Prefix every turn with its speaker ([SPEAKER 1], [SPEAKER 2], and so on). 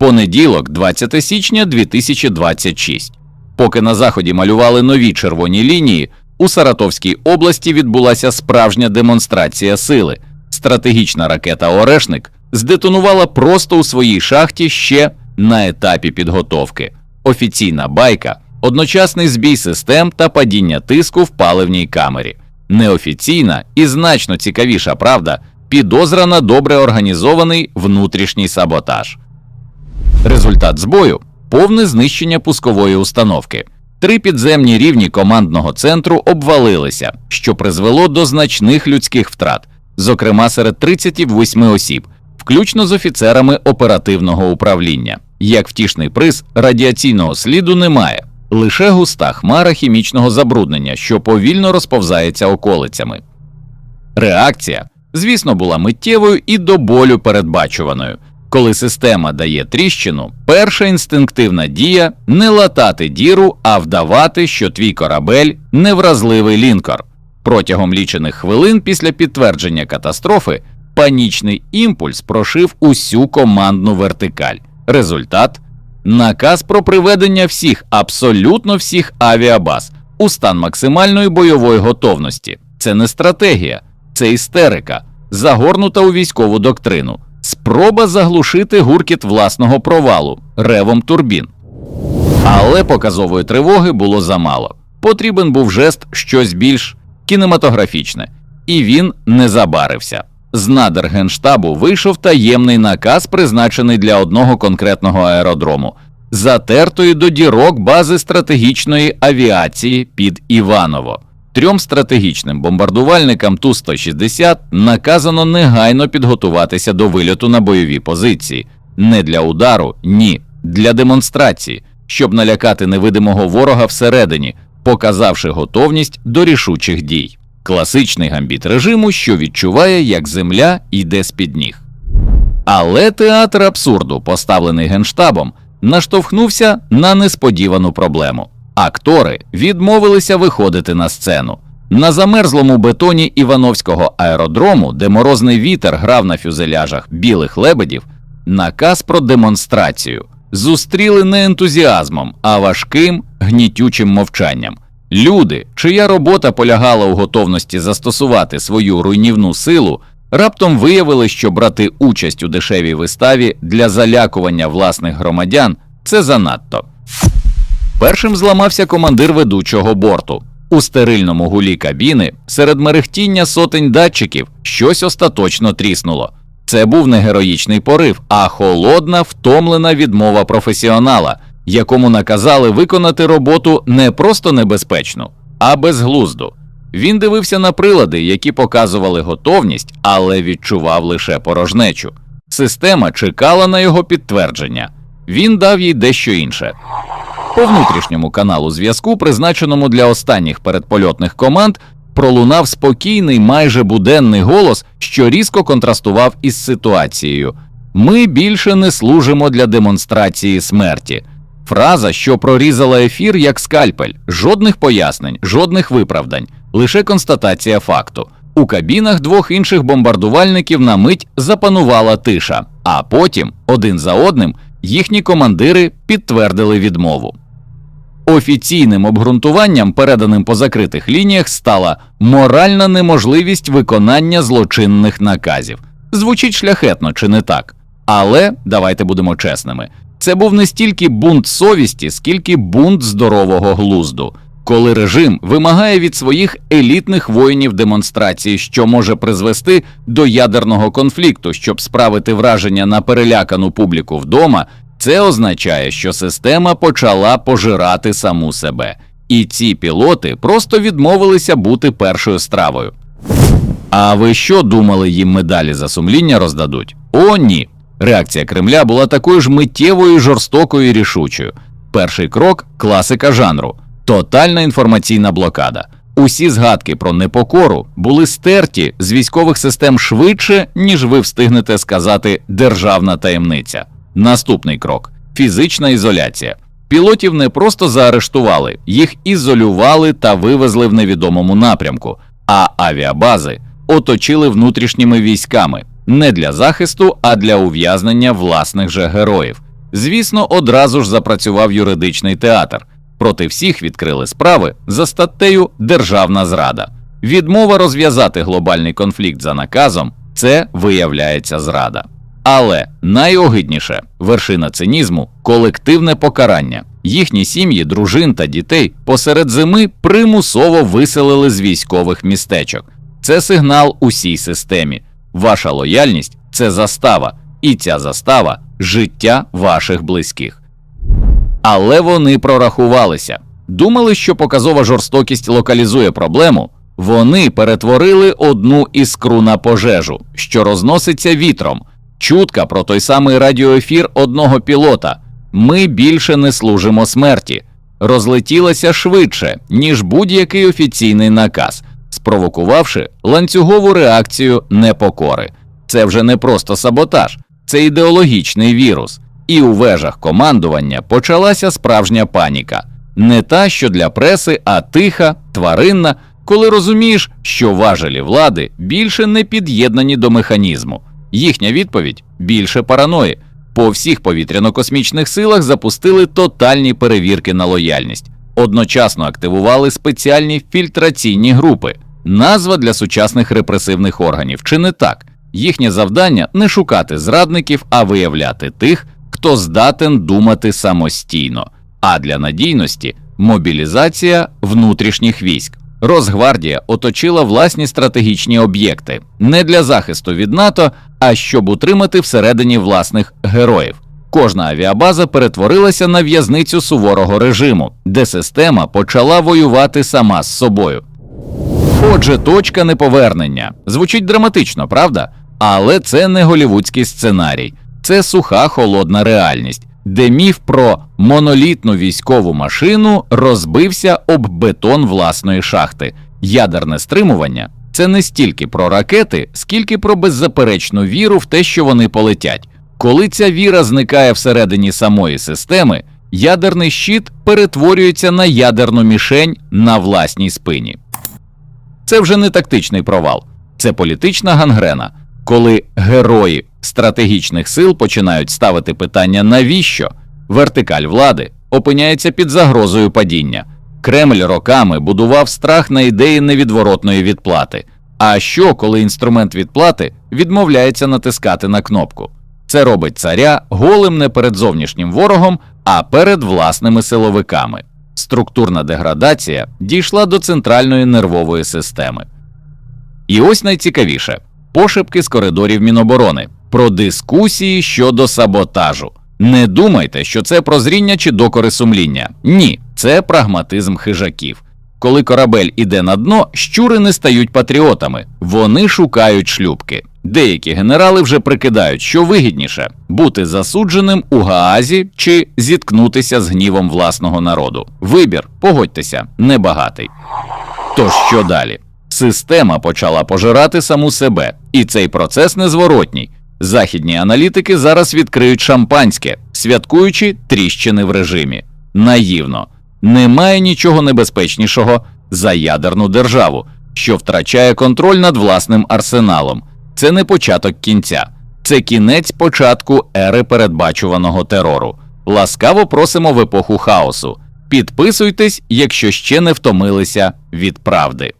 [SPEAKER 1] Понеділок, 20 січня 2026. Поки на заході малювали нові червоні лінії, у Саратовській області відбулася справжня демонстрація сили. Стратегічна ракета Орешник здетонувала просто у своїй шахті ще на етапі підготовки. Офіційна байка, одночасний збій систем та падіння тиску в паливній камері. Неофіційна і значно цікавіша правда підозра на добре організований внутрішній саботаж. Результат збою повне знищення пускової установки. Три підземні рівні командного центру обвалилися, що призвело до значних людських втрат, зокрема серед 38 осіб, включно з офіцерами оперативного управління. Як втішний приз, радіаційного сліду немає, лише густа хмара хімічного забруднення, що повільно розповзається околицями. Реакція, звісно, була миттєвою і до болю передбачуваною. Коли система дає тріщину, перша інстинктивна дія не латати діру, а вдавати, що твій корабель невразливий лінкор. Протягом лічених хвилин після підтвердження катастрофи панічний імпульс прошив усю командну вертикаль. Результат наказ про приведення всіх, абсолютно всіх авіабаз у стан максимальної бойової готовності. Це не стратегія, це істерика, загорнута у військову доктрину. Спроба заглушити гуркіт власного провалу ревом турбін. Але показової тривоги було замало. Потрібен був жест щось більш кінематографічне, і він не забарився. З надр генштабу вийшов таємний наказ, призначений для одного конкретного аеродрому, затертої до дірок бази стратегічної авіації під Іваново. Трьом стратегічним бомбардувальникам Ту-160 наказано негайно підготуватися до вильоту на бойові позиції, не для удару, ні, для демонстрації, щоб налякати невидимого ворога всередині, показавши готовність до рішучих дій. Класичний гамбіт режиму, що відчуває, як земля йде з-під ніг. Але театр абсурду, поставлений генштабом, наштовхнувся на несподівану проблему. Актори відмовилися виходити на сцену. На замерзлому бетоні Івановського аеродрому, де морозний вітер грав на фюзеляжах білих лебедів, наказ про демонстрацію зустріли не ентузіазмом, а важким гнітючим мовчанням. Люди, чия робота полягала у готовності застосувати свою руйнівну силу, раптом виявили, що брати участь у дешевій виставі для залякування власних громадян це занадто. Першим зламався командир ведучого борту. У стерильному гулі кабіни серед мерехтіння сотень датчиків щось остаточно тріснуло. Це був не героїчний порив, а холодна, втомлена відмова професіонала, якому наказали виконати роботу не просто небезпечну, а безглузду. Він дивився на прилади, які показували готовність, але відчував лише порожнечу. Система чекала на його підтвердження. Він дав їй дещо інше. По внутрішньому каналу зв'язку, призначеному для останніх передпольотних команд, пролунав спокійний, майже буденний голос, що різко контрастував із ситуацією. Ми більше не служимо для демонстрації смерті. Фраза, що прорізала ефір як скальпель, жодних пояснень, жодних виправдань, лише констатація факту. У кабінах двох інших бомбардувальників на мить запанувала тиша, а потім, один за одним, їхні командири підтвердили відмову. Офіційним обґрунтуванням, переданим по закритих лініях, стала моральна неможливість виконання злочинних наказів. Звучить шляхетно чи не так? Але давайте будемо чесними: це був не стільки бунт совісті, скільки бунт здорового глузду, коли режим вимагає від своїх елітних воїнів демонстрації, що може призвести до ядерного конфлікту, щоб справити враження на перелякану публіку вдома. Це означає, що система почала пожирати саму себе, і ці пілоти просто відмовилися бути першою стравою. А ви що думали, їм медалі за сумління роздадуть? О, ні. Реакція Кремля була такою ж миттєвою, жорстокою і рішучою. Перший крок класика жанру тотальна інформаційна блокада. Усі згадки про непокору були стерті з військових систем швидше, ніж ви встигнете сказати державна таємниця. Наступний крок фізична ізоляція. Пілотів не просто заарештували, їх ізолювали та вивезли в невідомому напрямку, а авіабази оточили внутрішніми військами не для захисту, а для ув'язнення власних же героїв. Звісно, одразу ж запрацював юридичний театр. Проти всіх відкрили справи за статтею Державна зрада. Відмова розв'язати глобальний конфлікт за наказом це виявляється зрада. Але найогидніше вершина цинізму колективне покарання. Їхні сім'ї, дружин та дітей посеред зими примусово виселили з військових містечок. Це сигнал усій системі. Ваша лояльність це застава, і ця застава життя ваших близьких. Але вони прорахувалися. Думали, що показова жорстокість локалізує проблему. Вони перетворили одну іскру на пожежу, що розноситься вітром. Чутка про той самий радіоефір одного пілота. Ми більше не служимо смерті. Розлетілася швидше, ніж будь-який офіційний наказ, спровокувавши ланцюгову реакцію непокори. Це вже не просто саботаж, це ідеологічний вірус. І у вежах командування почалася справжня паніка. Не та, що для преси, а тиха, тваринна, коли розумієш, що важелі влади більше не під'єднані до механізму. Їхня відповідь більше параної. По всіх повітряно-космічних силах запустили тотальні перевірки на лояльність, одночасно активували спеціальні фільтраційні групи, назва для сучасних репресивних органів. Чи не так? Їхнє завдання не шукати зрадників, а виявляти тих, хто здатен думати самостійно. А для надійності мобілізація внутрішніх військ. Росгвардія оточила власні стратегічні об'єкти не для захисту від НАТО, а щоб утримати всередині власних героїв. Кожна авіабаза перетворилася на в'язницю суворого режиму, де система почала воювати сама з собою. Отже, точка неповернення. Звучить драматично, правда? Але це не голівудський сценарій, це суха холодна реальність, де міф про монолітну військову машину розбився об бетон власної шахти. Ядерне стримування це не стільки про ракети, скільки про беззаперечну віру в те, що вони полетять. Коли ця віра зникає всередині самої системи, ядерний щит перетворюється на ядерну мішень на власній спині. Це вже не тактичний провал, це політична гангрена, коли герої стратегічних сил починають ставити питання, навіщо вертикаль влади опиняється під загрозою падіння. Кремль роками будував страх на ідеї невідворотної відплати. А що, коли інструмент відплати відмовляється натискати на кнопку? Це робить царя голим не перед зовнішнім ворогом, а перед власними силовиками. Структурна деградація дійшла до центральної нервової системи. І ось найцікавіше пошепки з коридорів Міноборони про дискусії щодо саботажу. Не думайте, що це прозріння чи докори сумління. Ні, це прагматизм хижаків. Коли корабель іде на дно, щури не стають патріотами, вони шукають шлюбки. Деякі генерали вже прикидають, що вигідніше бути засудженим у Гаазі чи зіткнутися з гнівом власного народу. Вибір, погодьтеся, небагатий. Тож що далі? Система почала пожирати саму себе, і цей процес незворотній. Західні аналітики зараз відкриють шампанське, святкуючи тріщини в режимі. Наївно, немає нічого небезпечнішого за ядерну державу, що втрачає контроль над власним арсеналом. Це не початок кінця, це кінець початку ери передбачуваного терору. Ласкаво просимо в епоху хаосу. Підписуйтесь, якщо ще не втомилися від правди.